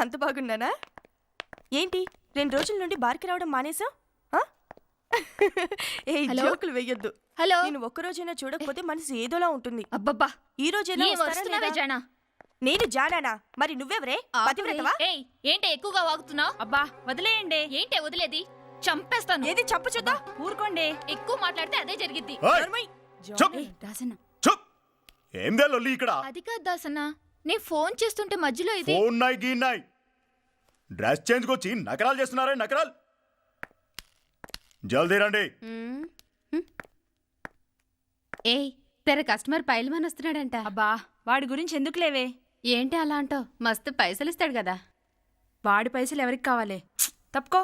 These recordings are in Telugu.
అంత బాగున్నానా? ఏంటి రెండు రోజుల నుండి బార్కి రావడం మానేసా ఏ హలో? జోకులు వెయ్యొద్దు. హలో? నేను ఒక్క రోజైనా చూడకపోతే మనసు ఏదోలా ఉంటుంది. అబ్బబ్బా. ఈ రోజైనా ఏం వస్తారా వస్తున్నావే లేదా? జానా? నేను జానానా? మరి నువ్వెవరే? పతివ్రతవా? ఏయ్ ఏంటి ఎక్కువగా వాగుతున్నావు? అబ్బా వదిలేయండి. ఏంటే వదిలేది? చంపేస్తాను. ఏది చూద్దాం. ఊరుకోండి. ఎక్కువ మాట్లాడితే అదే జరిగిద్ది. ఓయ్. చెప్. చెప్. ఏందే లొల్లి ఇక్కడ? అది కాదు దాసన్న. నేను ఫోన్ చేస్తుంటే మధ్యలో ఇది ఫోన్ నాయ్ గీ నాయ్. డ్రెస్ చేంజ్ వచ్చి నకరాలు చేస్తున్నారే నకరాలు. జల్దీ రండి. ఏయ్ తెర కస్టమర్ పైల్మాన్ వస్తున్నాడంట. అబ్బా వాడి గురించి ఎందుకు లేవే? ఏంటి అలా అంటావు? మస్తు పైసలు ఇస్తాడు కదా. వాడి పైసలు ఎవరికి కావాలి? తప్పుకో.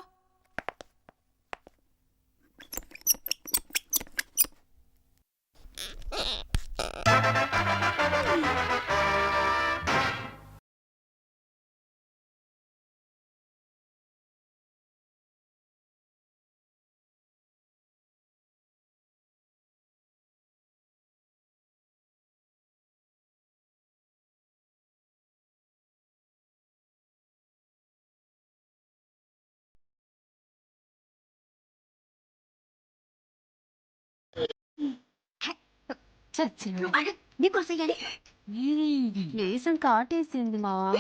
లేసం కాటేసింది మావా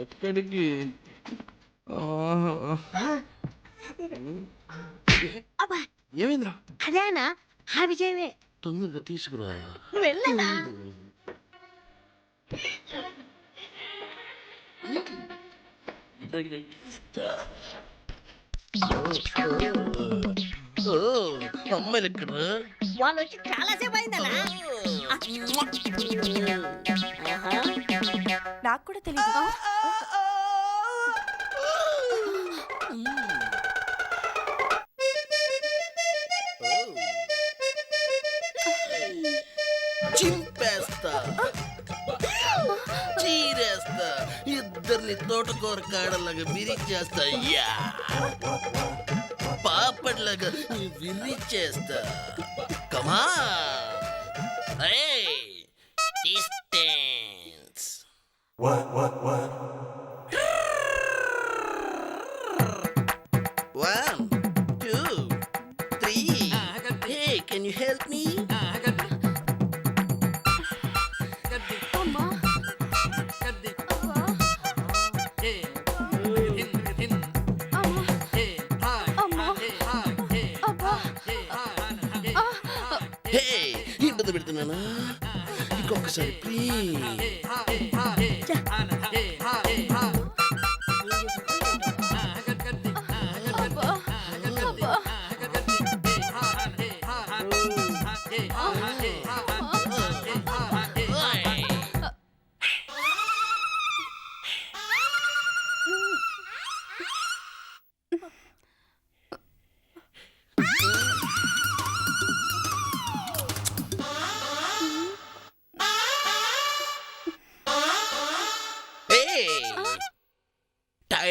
ఎక్కడికి? ఏమైందిరా? అదేనా ఆ విజయమే. తొందరగా తీసుకురా. వెళ్ళనా? ఓ, అమ్మాయిలు ఎక్కడ వాళ్ళు వచ్చి చాలా సేపు అయిందనా ఆహా. నాకు కూడా తెలియదు చింపేస్తా ఇద్దరిని తోటకూర కాడలాగా విరిచేస్తా యా పాపడ్లాగా విరిచేస్తా. కమా అయ్యే What, what, what? ఇబ్బంది పెడుతున్నానా ఇంకొకసారి ప్లీజ్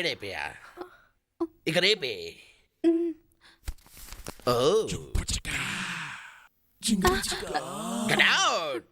టైర్డ్ అయిపోయా ఇక రేపే. ఓ. Get out!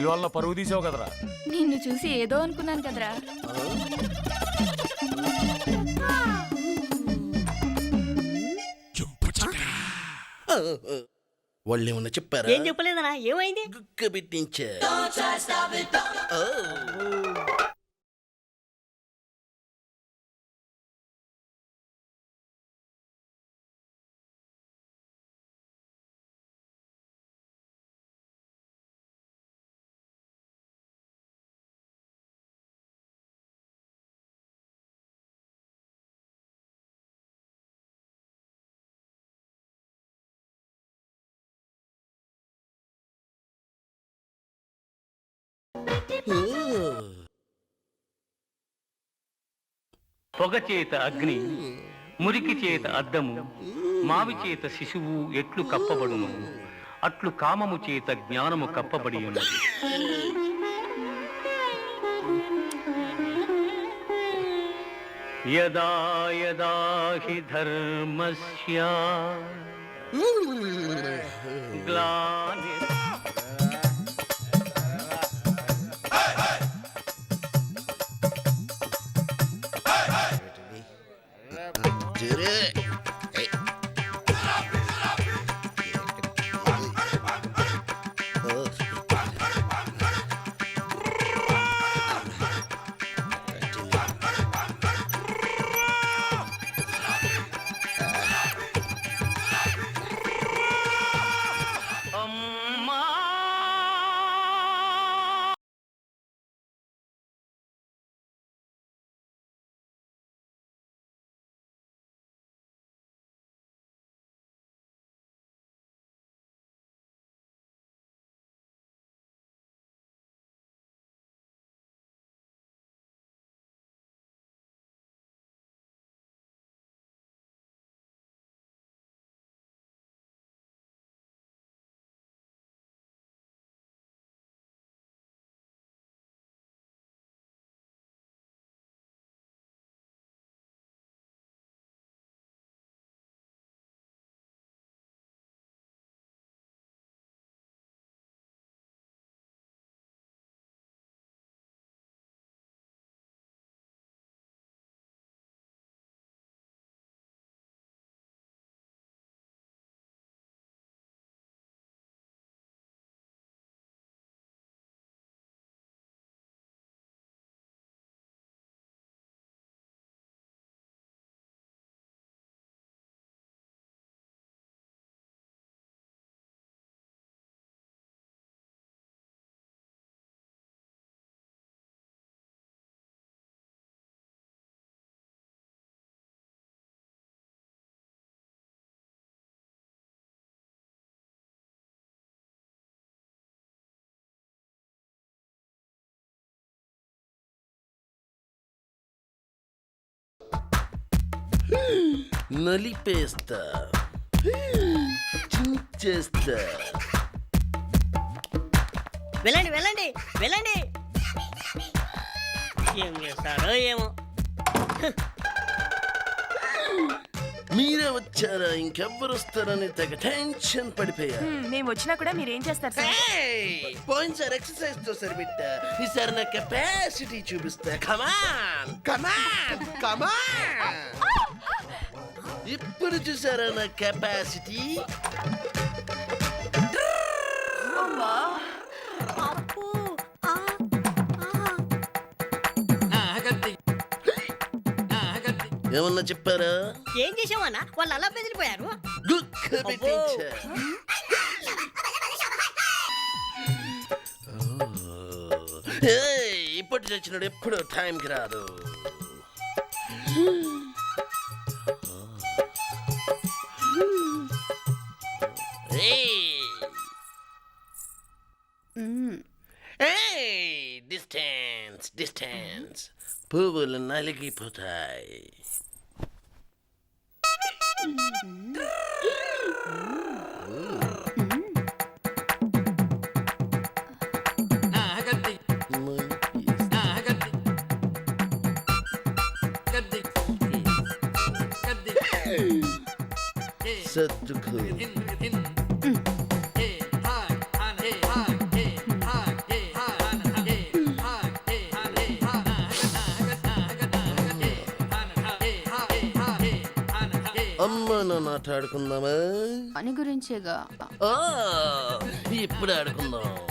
రైలు వల్ల పరుగు తీసావు కదరా. నిన్ను చూసి ఏదో అనుకున్నాను కదరా. వాళ్ళు ఏమన్నా చెప్పారా? ఏం చెప్పలేదనా ఏమైంది? గుక్క పెట్టించా ఓ. పొగచేత అగ్ని మురికి చేత అద్దము మావి చేత శిశువు ఎట్లు కప్పబడును అట్లు కామము చేత జ్ఞానము కప్పబడి ఉన్నది యదా యదా హి ధర్మస్య గ్లాని జరే అమ్మా నలిపేస్తా. చించేస్తా. వెళ్ళండి వెళ్ళండి వెళ్ళండి. ఏం చేస్తారో ఏమో. మీరే వచ్చారా? ఇంకెవ్వరు వస్తారని తెగ టెన్షన్ పడిపోయా. మేము వచ్చినా కూడా మీరేం చేస్తారు సార్? ఏయ్! పోయినసారి ఎక్సర్సైజ్తో సరిపెట్టా. ఈసారి నా కెపాసిటీ చూపిస్తా. కమాన్ కమాన్ కమాన్ ఇప్పుడు చూసారా నా కెపాసిటీ. ఏమన్నా చెప్పారా? ఏం చేసావన్నా వాళ్ళు అలా బెదిరిపోయారు. ఇప్పుడు చచ్చినాడు ఎప్పుడు టైంకి రాదు. పువ్వులు నలిగిపోతాయి సర్దుకో అమ్మ నాన్న ఆట ఆడుకుందామా? అని గురించేగా. ఇప్పుడు ఆడుకుందాం.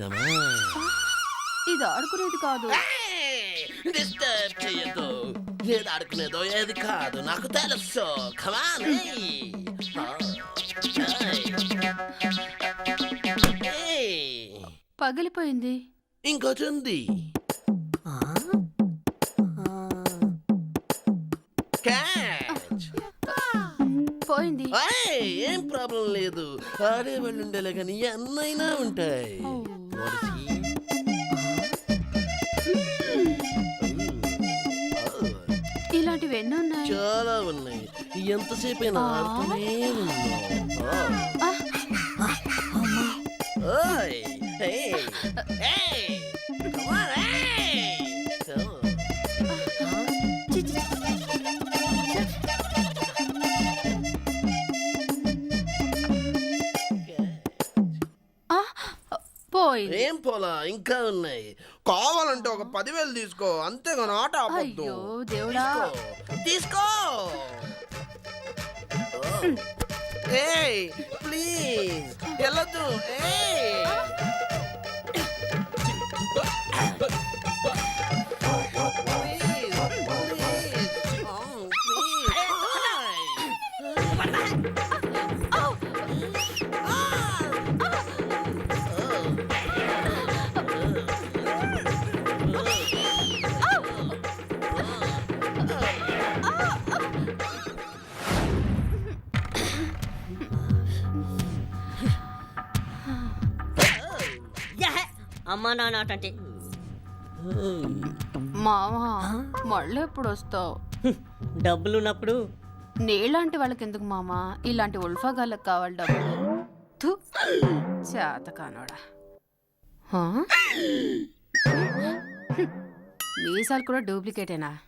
Come on. ఇది ఆడుకునేది కాదు. డిస్టర్బ్ చేయొద్దు. ఏది ఆడుకునేదో ఏది కాదు నాకు తెలుసు. కమాన్ పగిలిపోయింది. ఇంకొచ్చింది పోయింది. ఏం ప్రాబ్లం లేదు. ఆడే వాళ్ళు ఉండేలా కానీ ఎన్నైనా ఉంటాయి. ఇలాంటివి ఉన్నాయి? చాలా ఉన్నాయి. ఎంతసేపు అయినా ఆడుతూనే ఉన్నాం. ఏం పోలా? ఇంకా ఉన్నాయి. కావాలంటే ఒక పదివేలు తీసుకో. అంతేగాని ఆట ఆపొద్దు. అయ్యో దేవుడా. తీసుకో. ఏయ్ ప్లీజ్. వెళ్ళొద్దు. ఏయ్. అమ్మా నాన్న అంటే మావా మళ్ళీ ఎప్పుడు వస్తావు? డబ్బులున్నప్పుడు. నీలాంటి వాళ్ళకి ఎందుకు మామా ఇలాంటి ఉల్ఫాగాళ్ళకి కావాలి డబ్బులు. చేత కానోడా? మీసాలు కూడా డూప్లికేటేనా?